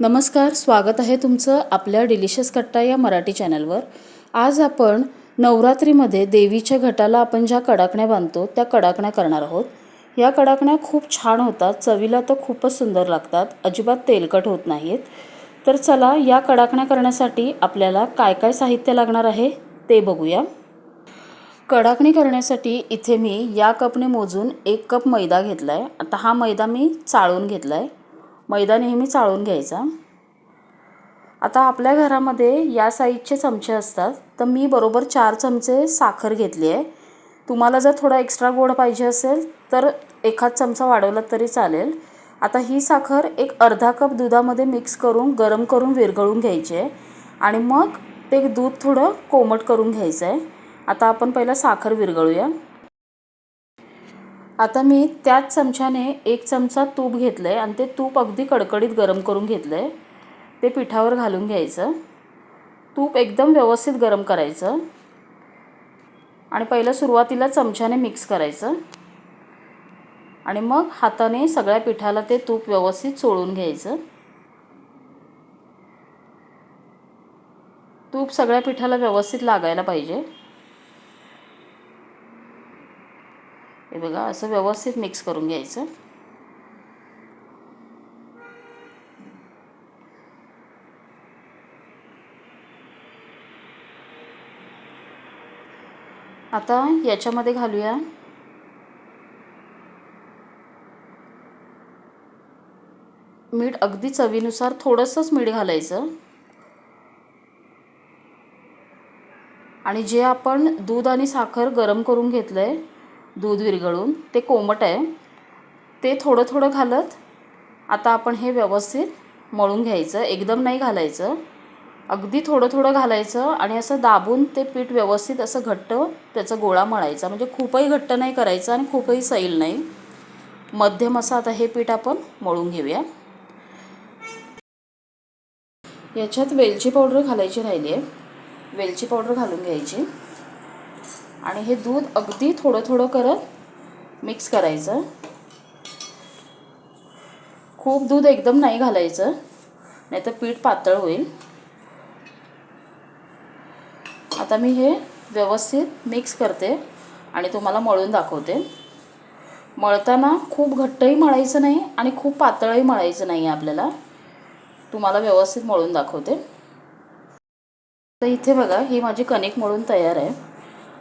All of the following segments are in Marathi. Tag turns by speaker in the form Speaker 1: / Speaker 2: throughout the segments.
Speaker 1: नमस्कार स्वागत आहे तुमचं आपल्या डिलिशियस कट्टा या मराठी चॅनलवर. आज आपण नवरात्रीमध्ये देवीच्या घटाला आपण ज्या कडाकण्या बांधतो त्या कडाकण्या करणार आहोत. या कडाकण्या खूप छान होतात चवीला तर खूपच सुंदर लागतात अजिबात तेलकट होत नाहीत. तर चला या कडाकण्या करण्यासाठी आपल्याला काय काय साहित्य लागणार आहे ते बघूया. कडाकणी करण्यासाठी इथे मी या कपने मोजून एक कप मैदा घेतला आहे आता हा मैदा मी चाळून घेतला आहे मैदा नेहमी चाळून घ्यायचा. आता आपल्या घरामध्ये या साईजचे चमचे असतात तर मी बरोबर चार चमचे साखर घेतली आहे. तुम्हाला जर थोडा एक्स्ट्रा गोड पाहिजे असेल तर एखाद चमचा वाढवला तरी चालेल. आता ही साखर एक अर्धा कप दुधामध्ये मिक्स करून गरम करून विरघळून घ्यायची आहे. आणि मग ते दूध थोडं कोमट करून घ्यायचं आहे. आता आपण पहिला साखर विरघळूया. आता मी त्याच चमच्याने एक चमचा तूप घेतलं आहे आणि ते तूप अगदी कडकडीत गरम करून घेतलं आहे ते पिठावर घालून घ्यायचं. तूप एकदम व्यवस्थित गरम करायचं. आणि पहिलं सुरुवातीला चमच्याने मिक्स करायचं. आणि मग हाताने सगळ्या पिठाला ते तूप व्यवस्थित चोळून घ्यायचं. तूप सगळ्या पिठाला व्यवस्थित लागायला पाहिजे. हे बघा असं व्यवस्थित मिक्स करून घ्यायचं. आता याच्यामध्ये घालूया. मीठ अगदी चवीनुसार थोडंसंच मीठ घालायचं. आणि जे आपण दूध आणि साखर गरम करून घेतलं आहे दूध विरघळून. ते कोमट आहे. ते थोडं थोडं घालत आता आपण हे व्यवस्थित मळून घ्यायचं. एकदम नाही घालायचं. अगदी थोडं थोडं घालायचं आणि असं दाबून ते पीठ व्यवस्थित असं घट्ट त्याचा गोळा मळायचा. म्हणजे खूपही घट्ट नाही करायचं आणि खूपही सैल नाही. मध्यम असं आता हे पीठ आपण मळून घेऊया. याच्यात वेलची पावडर घालायची राहिली आहे वेलची पावडर घालून घ्यायची. आणि हे दूध अगदी थोडं थोडं करत मिक्स करायचं. खूप दूध एकदम नाही घालायचं नाही तर पीठ पातळ होईल. आता मी हे व्यवस्थित मिक्स करते आणि तुम्हाला मळून दाखवते. मळताना खूप घट्टही मळायचं नाही आणि खूप पातळही मळायचं नाही आहे आपल्याला. तुम्हाला व्यवस्थित मळून दाखवते. तर इथे बघा ही माझी कणिक मळून तयार आहे.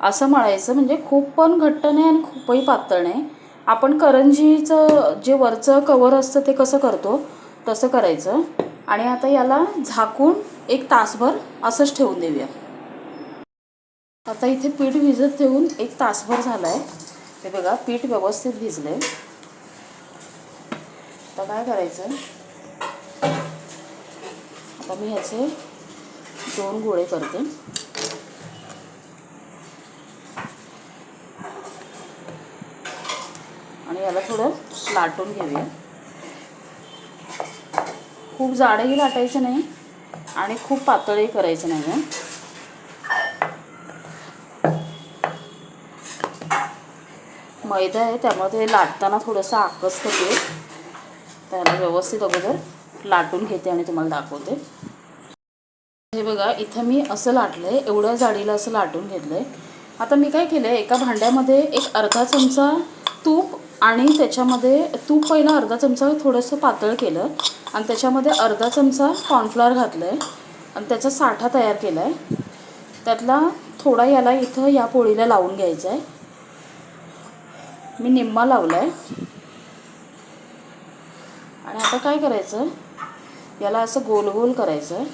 Speaker 1: असं मळायचं म्हणजे खूप पण घट्ट नाही आणि खूपही पातळ नाही. आपण करंजीचं जे वरचं कवर असतं ते कसं करतो? तसं करायचं. आणि आता याला झाकून एक तासभर असंच ठेवून देऊया. आता इथे पीठ भिजत ठेवून एक तासभर झाला आहे हे बघा पीठ व्यवस्थित भिजलं आहे आता काय करायचं? आता मी ह्याचे दोन गोळे करते. आणि याला थोडं लाटून घेऊया. खूप जाडही लाटायचं नाही आणि खूप पातळही करायचं नाही आहे मैदा आहे त्यामुळे ते लाटताना थोडंसं आकसतं ते त्याला व्यवस्थित अगोदर लाटून घेते आणि तुम्हाला दाखवते. हे बघा इथं मी असं लाटलं आहे एवढ्या जाडीला असं लाटून घेतलं आहे आता मी काय केलं आहे एका भांड्यामध्ये एक अर्धा चमचा तूप आणि त्याच्यामध्ये तूप पहिला अर्धा चमचा थोडंसं पातळ केलं आणि त्याच्यामध्ये अर्धा चमचा कॉर्नफ्लॉवर घातलं आहे आणि त्याचा साठा तयार केला आहे त्यातला थोडा याला इथं या पोळीला लावून घ्यायचा आहे मी निम्मा लावला आहे आणि आता काय करायचं? याला असं गोल गोल करायचं. आहे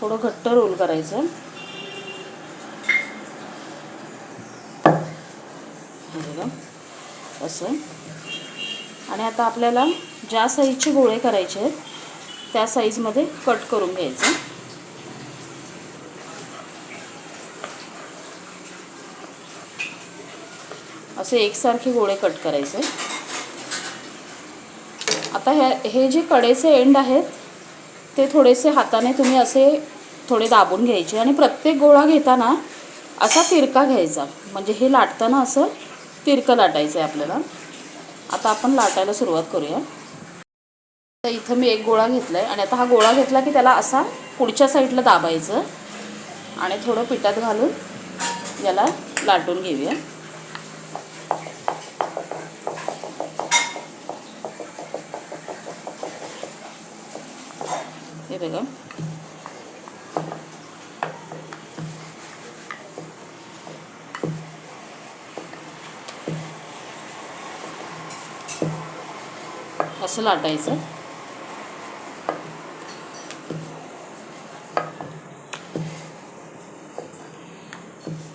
Speaker 1: थोडं घट्ट रोल करायचं हे बघा असं आणि आता आपल्याला ज्या साईजचे गोळे करायचे आहेत त्या साईजमध्ये कट करून घ्यायचं. असे एकसारखे गोळे कट करायचे. आता ह्या हे जे कडेचे एंड आहेत ते थोडेसे हाताने तुम्ही असे थोडे दाबून घ्यायचे आणि प्रत्येक गोळा घेताना असा तिरका घ्यायचा. म्हणजे हे लाटताना असं तिरकं लाटायचं आहे आपल्याला. आता आपण लाटायला सुरुवात करूया. तर इथं मी एक गोळा घेतला आहे आणि आता हा गोळा घेतला की त्याला असा पुढच्या साईडला दाबायचं आणि थोडं पिठात घालून याला लाटून घेऊया. हे बघा. असं लाटायचं?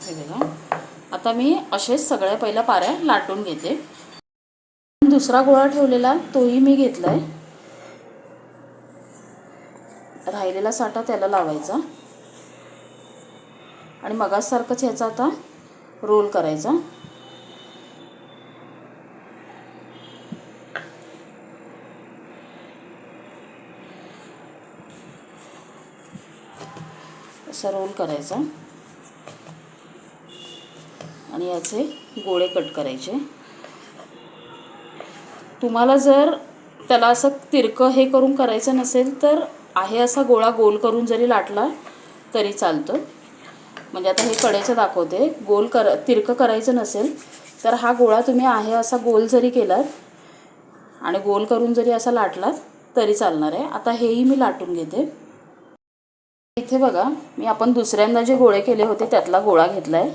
Speaker 1: हे बघा. आता मी असेच सगळ्या पहिल्या पाऱ्या लाटून घेते. दुसरा गोळा ठेवलेला तोही मी घेतलाय. राहिलेला साठा त्याला लावायचा. आणि मगासारखंच ह्याचा आता रोल करायचा. असा रोल करायचा. आणि याचे गोळे कट करायचे. तुम्हाला जर त्याला असं तिरकं हे करून करायचं नसेल तर आहे असा गोळा गोल करून जरी लाटला तरी चालतं. म्हणजे आता हे कडेचं दाखवते. गोल कर तिरकं करायचं नसेल तर हा गोळा तुम्ही आहे असा गोल जरी केलात आणि गोल करून जरी असा लाटलात तरी चालणार आहे. आता हेही मी लाटून घेते. इथे बघा मी आपण दुसऱ्यांदा जे गोळे केले होते त्यातला गोळा घेतला आहे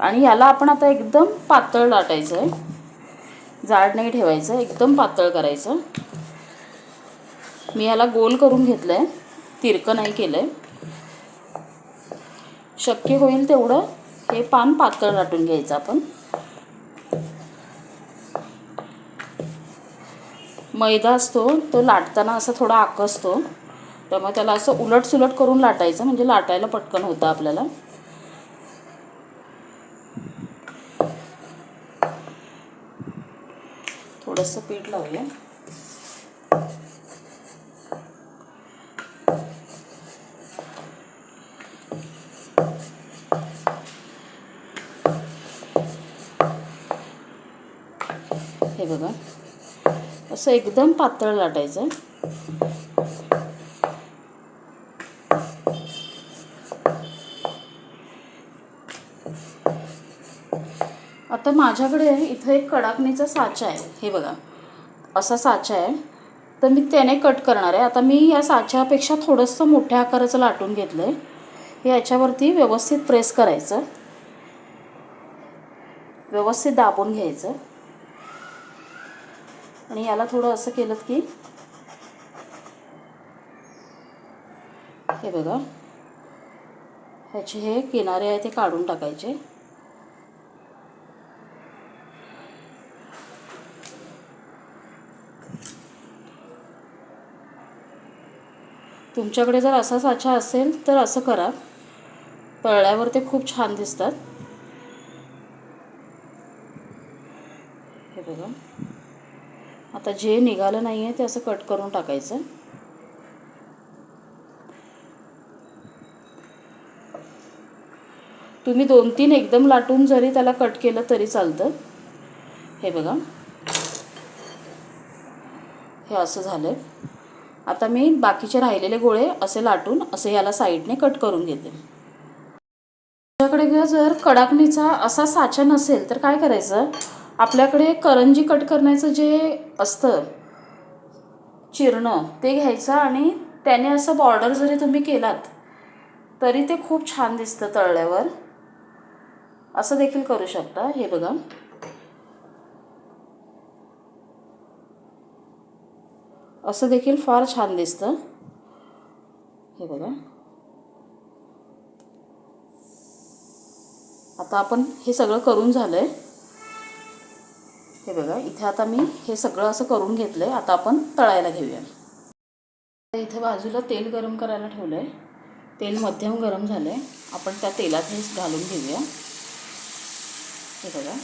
Speaker 1: आणि याला आपण आता एकदम पातळ लाटायचं आहे जाड नाही ठेवायचं एकदम पातळ करायचं. मी याला गोल करून घेतलं आहे तिरकं नाही केलं आहे शक्य होईल तेवढं हे पान पातळ लाटून घ्यायचं आपण. मैदा असतो तो लाटताना असा थोडा आकसतो. त्यामुळे त्याला असं उलट सुलट करून लाटायचं म्हणजे लाटायला पटकन होतं आपल्याला. थोडंसं पीठ लावूया. हे बघा. असं एकदम पातळ लाटायचं. आता माझ्याकडे इथं एक कडाकणीचा साचा आहे. हे बघा. असा साचा आहे. तर मी त्याने कट करणार आहे. आता मी या साच्यापेक्षा थोडंसं मोठ्या आकाराचं लाटून घेतलं आहे हे याच्यावरती व्यवस्थित प्रेस करायचं. व्यवस्थित दाबून घ्यायचं. आणि याला थोडं असं केलं की हे बघा. ह्याचे हे किनारे आहे ते काढून टाकायचे. तुमच्याकडे जर असा साचा असेल तर असं करा. पळल्यावर ते खूप छान दिसतात. हे बघा. आता जे निघालं नाही आहे ते असं कट करून टाकायचं. तुम्ही दोन तीन एकदम लाटून जरी त्याला कट केलं तरी चालतं. हे बघा. हे असं झालं आहे आता मी बाकीचे राहिलेले गोळे असे लाटून असे याला साईडने कट करून घेते. तुमच्याकडे जर कडाकणीचा असा साचा नसेल तर काय करायचं? आपल्याकडे करंजी कट करण्याचं जे असतं चिरणं ते घ्यायचं आणि त्याने असं बॉर्डर जरी तुम्ही केलात तरी ते खूप छान दिसतं तळल्यावर. असं देखील करू शकता. हे बघा. असं देखील फार छान दिसतं. हे बघा. आता आपण हे सगळं करून झालं आहे हे बघा इथे आता मी हे सगळं असं करून घेतलं आहे आता आपण तळायला घेऊया. इथे बाजूला तेल गरम करायला ठेवलं आहे तेल मध्यम गरम झालं आहे आपण त्या तेलात हे घालून घेऊया. हे बघा.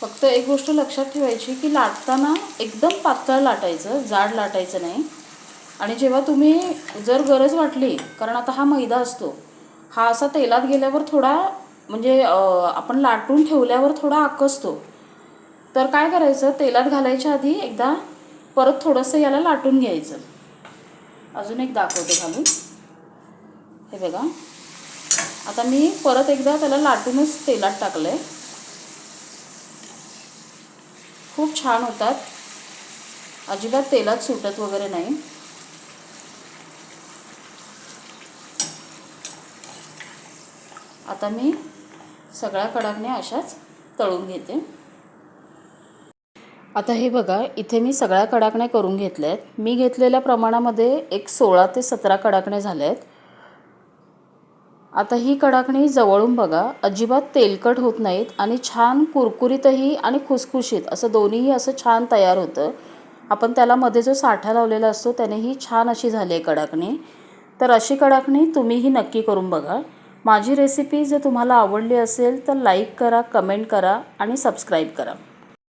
Speaker 1: फक्त एक गोष्ट लक्षात ठेवायची की लाटताना एकदम पातळ लाटायचं जाड लाटायचं नाही. आणि जेव्हा तुम्ही जर गरज वाटली कारण आता हा मैदा असतो हा असा तेलात गेल्यावर थोडा म्हणजे आपण लाटून ठेवल्यावर थोडा आकसतो. तर काय करायचं? तेलात घालायच्या आधी एकदा परत थोडंसं याला लाटून घ्यायचं. अजून एक दाखवते घालून हे बघा. आता मी परत एकदा त्याला लाटूनच तेलात टाकलं आहे खूप छान होतात. अजिबात तेलात सुटत वगैरे नाही. आता मी सगळ्या कडाकण्या अशाच तळून घेते. आता हे बघा इथे मी सगळ्या कडाकण्या करून घेतल्या आहेत मी घेतलेल्या प्रमाणामध्ये एक सोळा ते सतरा कडाकण्या झाल्या आहेत आता ही कडाकणी जवळून बघा. अजिबात तेलकट होत नाहीत आणि छान कुरकुरीतही आणि खुसखुशीत असं दोन्हीही असं छान तयार होतं. आपण त्याला मध्ये जो साठा लावलेला असतो त्यानेही छान अशी झाली आहे कडाकणी. तर अशी कडाकणी तुम्हीही नक्की करून बघा. माझी रेसिपी जर तुम्हाला आवडली असेल तर लाईक करा कमेंट करा आणि सबस्क्राईब करा.